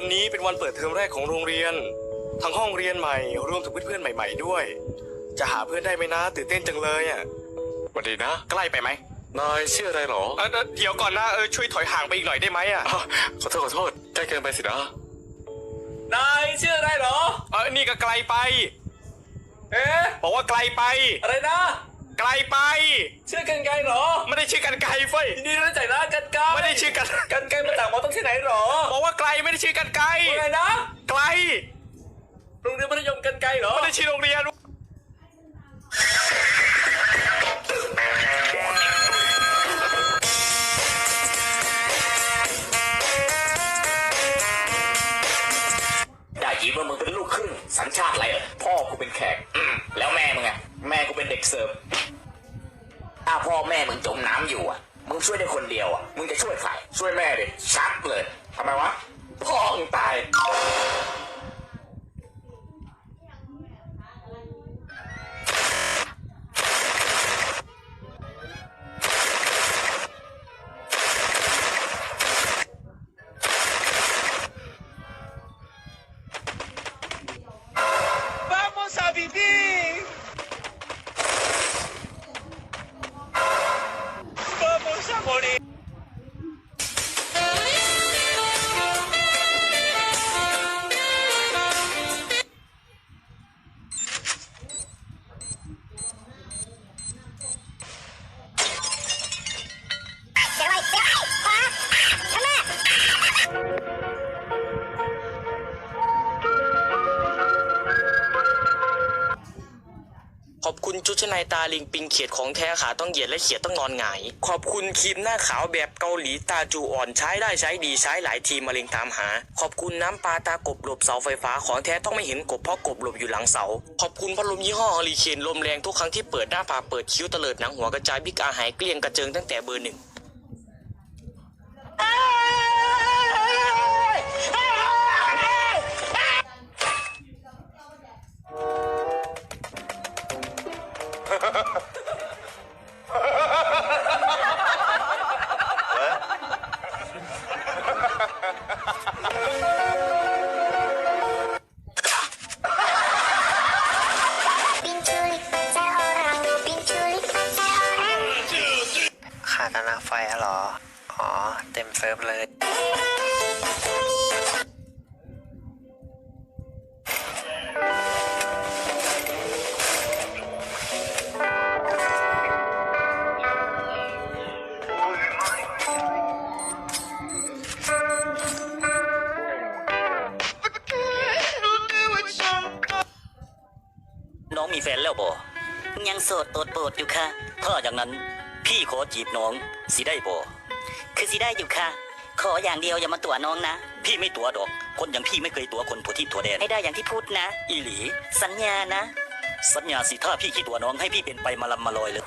วันเปิดเทอมแรกของโรงเรียน ทั้งห้องเรียนใหม่รวมถึงเพื่อนๆใหม่ ๆ ด้วย จะหาเพื่อนได้ไหมนะตื่นเต้นจังเลยอะสวัสดีนะ ใกล้ไปไหมนายชื่ออะไรหรอเอ่อเอ่อเดี๋ยวก่อนนะเออช่วยถอยห่างไปอีกหน่อยได้ไหมอะอ้าวขอโทษขอโทษใกล้เกินไปสินะนายชื่ออะไรเหรอ เออนี่ก็ไกลไป เอ๊ะ บอกว่าไกลไป อะไรนะ ไกลไปชื่อกันไกลเหรอ ไม่ได้ชื่อกันไกลเฟ้ยยินดีรู้จักนะกันไกลไม่ได้ชื่อกันกันไกลมาจากหมอต้องที่ไหนเหรอบอกว่าไกลไม่ได้ชื่อกันไกลว่าไงนะ ไกลโรงเรียนมัธยมกันไกลเหรอไม่ได้ชื่อโรงเรียนได้ยินว่ามึงเป็นลูกครึ่งสัญชาติอะไรเหรอพ่อกูเป็นแขกอืมแล้วแม่มึงอะแม่กูเป็นเด็กเสิร์ฟ ถ้าพ่อแม่มึงจมน้ำอยู่อะ มึงช่วยได้คนเดียวอะ มึงจะช่วยใคร ช่วยแม่ดิชักเลยทำไมวะ พ่อมึงตาย คุณชุดชั้นายตาลิงปิงเขียดของแท้ขาต้องเหยียดและเขียดต้องนอนหงาย ขอบคุณครีมหน้าขาวแบบเกาหลีตาจูอ่อนใช้ได้ใช้ดีใช้หลายทีมมะเร็งตามหา ขอบคุณน้ำปลาตากบหลบเสาไฟฟ้าของแท้ต้องไม่เห็นกบเพราะกบหลบอยู่หลังเสา ขอบคุณพัดลมยี่ห้อฮอริเคนลมแรงทุกครั้งที่เปิดหน้าผากเปิดคิ้วเตลิดหนังหัวกระจายบิ๊กอาหายเกลี้ยงกระเจิงตั้งแต่เบอร์หนึ่ง ขาดนาไฟอะเหรอ อ๋อ เต็มเซิร์ฟเลย น้องมีแฟนแล้วบ่ยังโสดโตดโปรดอยู่ค่ะถ้าอย่างนั้น พี่ขอจีบน้องสิได้บ่คือสิได้อยู่ค่ะ ขออย่างเดียวอย่ามาตัวน้องนะ พี่ไม่ตัวดอก คนอย่างพี่ไม่เคยตัวคนผัวที่ถั่วแดนให้ได้อย่างที่พูดนะ อีหลี สัญญานะ สัญญาสิถ้าพี่คิดตัวน้องให้พี่เป็นไปมาลำมาลอยเลย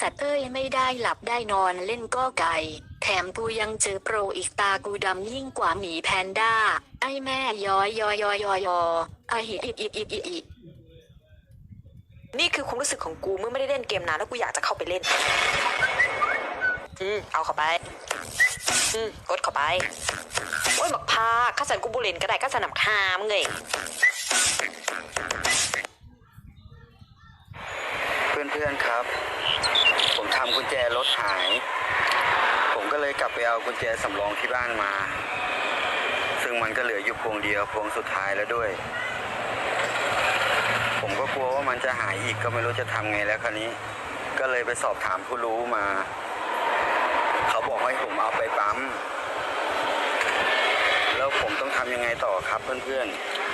สัตว์เอ้ยไม่ได้หลับได้นอนเล่นก็ไก่ แถมกูยังเจอโปรอีกตากูดำยิ่งกว่าหมีแพนด้า ไอแม่ย้อยยอยยอยยอยอไอหิอิอิอิอิอินี่คือความรู้สึกของกูเมื่อไม่ได้เล่นเกมนานแล้วกูอยากจะเข้าไปเล่น อืมเอาเข้าไป อืมกดเข้าไป โอ้ยบักพาข้าสันกูบุเรนก็ได้ข้าสันนำคามึงเองเพื่อนๆครับำกุญแจรถหาย ผมก็เลยกลับไปเอากุญแจสำรองที่บ้านมา ซึ่งมันก็เหลืออยู่พวงเดียวพวงสุดท้ายแล้วด้วย ผมก็กลัวว่ามันจะหายอีกก็ไม่รู้จะทำไงแล้วคราวนี้ ก็เลยไปสอบถามผู้รู้มา เขาบอกให้ผมเอาไปปั๊ม แล้วผมต้องทำยังไงต่อครับเพื่อนๆ